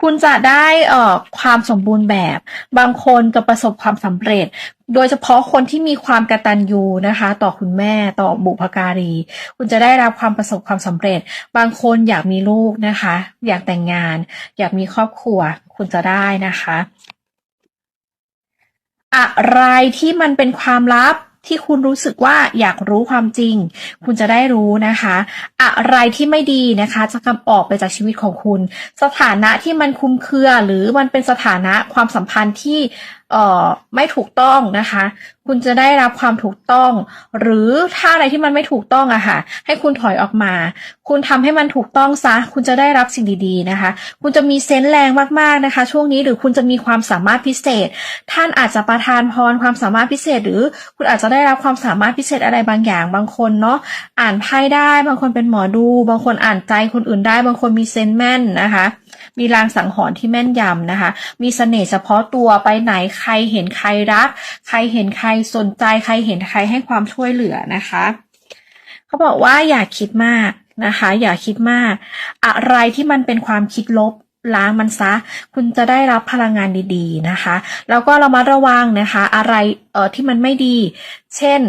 คุณจะได้เอ่อความสมบูรณ์แบบ บางคนจะประสบความสำเร็จ โดยเฉพาะคนที่มีความกตัญญูนะคะ ต่อคุณแม่ต่อบุพการี คุณจะได้รับความประสบความสำเร็จ บางคนอยากมีลูกนะคะ อยากแต่งงาน อยากมีครอบครัว คุณจะได้นะคะ อะไรที่มันเป็นความลับ ที่คุณรู้สึกว่าอยากรู้ความจริง คุณจะได้รู้นะคะ อะไรที่ไม่ดีนะคะ จะกำออกไปจากชีวิตของคุณ สถานะที่มันคุ้มเครือหรือมันเป็นสถานะความสัมพันธ์ที่ เอ่อไม่ถูกต้องนะคะ คุณจะได้รับความถูกต้อง หรือถ้าอะไรที่มันไม่ถูกต้องอะค่ะ ให้คุณถอยออกมา คุณทำให้มันถูกต้องซะ คุณจะได้รับสิ่งดีๆนะคะ คุณจะมีเซนส์แรงมากๆนะคะ ช่วงนี้หรือคุณจะมีความสามารถพิเศษ ท่านอาจจะประทานพรความสามารถพิเศษ หรือคุณอาจจะได้รับความสามารถพิเศษอะไรบางอย่าง บางคนเนาะอ่านไพ่ได้ บางคนเป็นหมอดู บางคนอ่านใจคนอื่นได้ บางคนมีเซนส์แม่นนะคะ มีลางสังหรณ์ที่แม่นยำนะคะ มีเสน่ห์เฉพาะตัวไปไหนใใครเห็นใครรัก ใครเห็นใครสนใจใครเห็นใครให้ความช่วยเหลือนะคะเขาบอกว่าอย่าคิดมากนะคะ อย่าคิดมาก อะไรที่มันเป็นความคิดลบล้างมันซะ คุณจะได้รับพลังงานดี ๆนะคะ แล้วก็เรามาระวังนะคะ อะไรเอ่อที่มันไม่ดี เช่น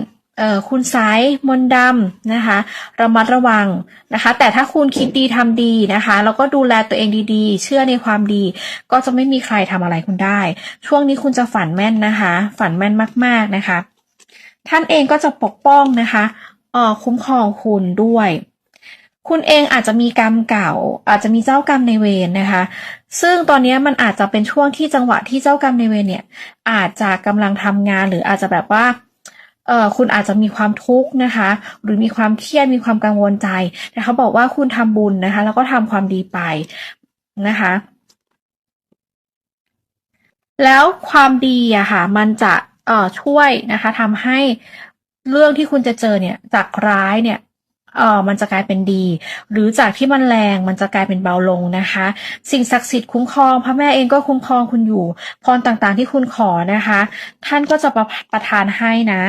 คุณสายมนดำนะคะระมัดระวังนะคะ แต่ถ้าคุณคิดดีทำดีนะคะแล้วก็ดูแลตัวเองดีๆ เชื่อในความดี ก็จะไม่มีใครทำอะไรคุณได้ ช่วงนี้คุณจะฝันแม่นนะคะ ฝันแม่นมากๆนะคะ ท่านเองก็จะปกป้องนะคะออคุ้มครองคุณด้วย คุณเองอาจจะมีกรรมเก่า อาจจะมีเจ้ากรรมในเวรนะคะ ซึ่งตอนนี้มันอาจจะเป็นช่วงที่จังหวะที่เจ้ากรรมในเวรเนี่ย อาจจะกำลังทำงานหรืออาจจะแบบว่า เออคุณอาจจะมีความทุกข์นะคะ หรือมีความเครียดมีความกังวลใจแต่เขาบอกว่าคุณทำบุญนะคะ แล้วก็ทำความดีไปนะคะ แล้วความดีอะค่ะ มันจะเอ่อช่วยนะคะทำให้เรื่องที่คุณจะเจอเนี่ยจากร้ายเนี่ย เอ่อมันจะกลายเป็นดี หรือจากที่มันแรงมันจะกลายเป็นเบาลงนะคะ สิ่งศักดิ์สิทธิ์คุ้มครองพระแม่เองก็คุ้มครองคุณอยู่พรต่างๆที่คุณขอนะคะ ท่านก็จะประประทานให้นะ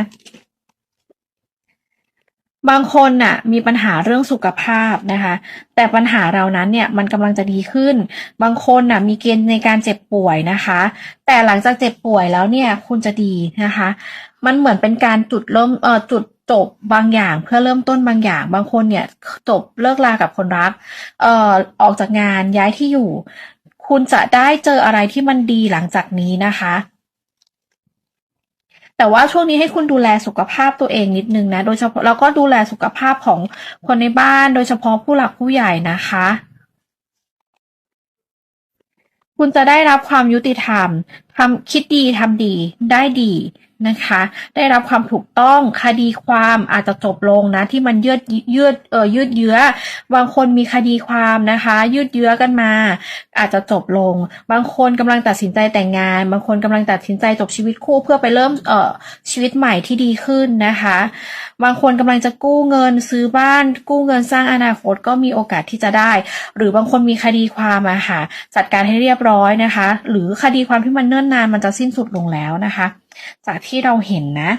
บางคนน่ะมีปัญหาเรื่องสุขภาพนะคะ แต่ปัญหาเรานั้นเนี่ยมันกำลังจะดีขึ้น บางคนน่ะมีเกณฑ์ในการเจ็บป่วยนะคะ แต่หลังจากเจ็บป่วยแล้วเนี่ยคุณจะดีนะคะ มันเหมือนเป็นการจุดเริ่มเอ่อจุดจบบางอย่างเพื่อเริ่มต้นบางอย่าง บางคนเนี่ยจบเลิกลากับคนรักเอ่อออกจากงานย้ายที่อยู่ คุณจะได้เจออะไรที่มันดีหลังจากนี้นะคะ แต่ว่าช่วงนี้ให้คุณดูแลสุขภาพตัวเองนิดนึงนะ โดยเฉพาะแล้วก็ดูแลสุขภาพของคนในบ้าน โดยเฉพาะผู้หลักผู้ใหญ่นะคะ คุณจะได้รับความยุติธรรม ทำคิดดีทำดีได้ดีนะคะ ได้รับความถูกต้องคดีความอาจจะจบลงนะ ที่มันยืดยืดเออยืดเยื้อบางคนมีคดีความนะคะ ยืดเยื้อกันมา อาจจะจบลง บางคนกำลังตัดสินใจแต่งงาน บางคนกำลังตัดสินใจจบชีวิตคู่เพื่อไปเริ่มเอ่อชีวิตใหม่ที่ดีขึ้นนะคะ บางคนกำลังจะกู้เงินซื้อบ้าน กู้เงินสร้างอนาคตก็มีโอกาสที่จะได้ หรือบางคนมีคดีความอะค่ะจัดการให้เรียบร้อยนะคะ หรือคดีความที่มันเนิ่นนานมันจะสิ้นสุดลงแล้วนะคะ จากที่เราเห็นนะ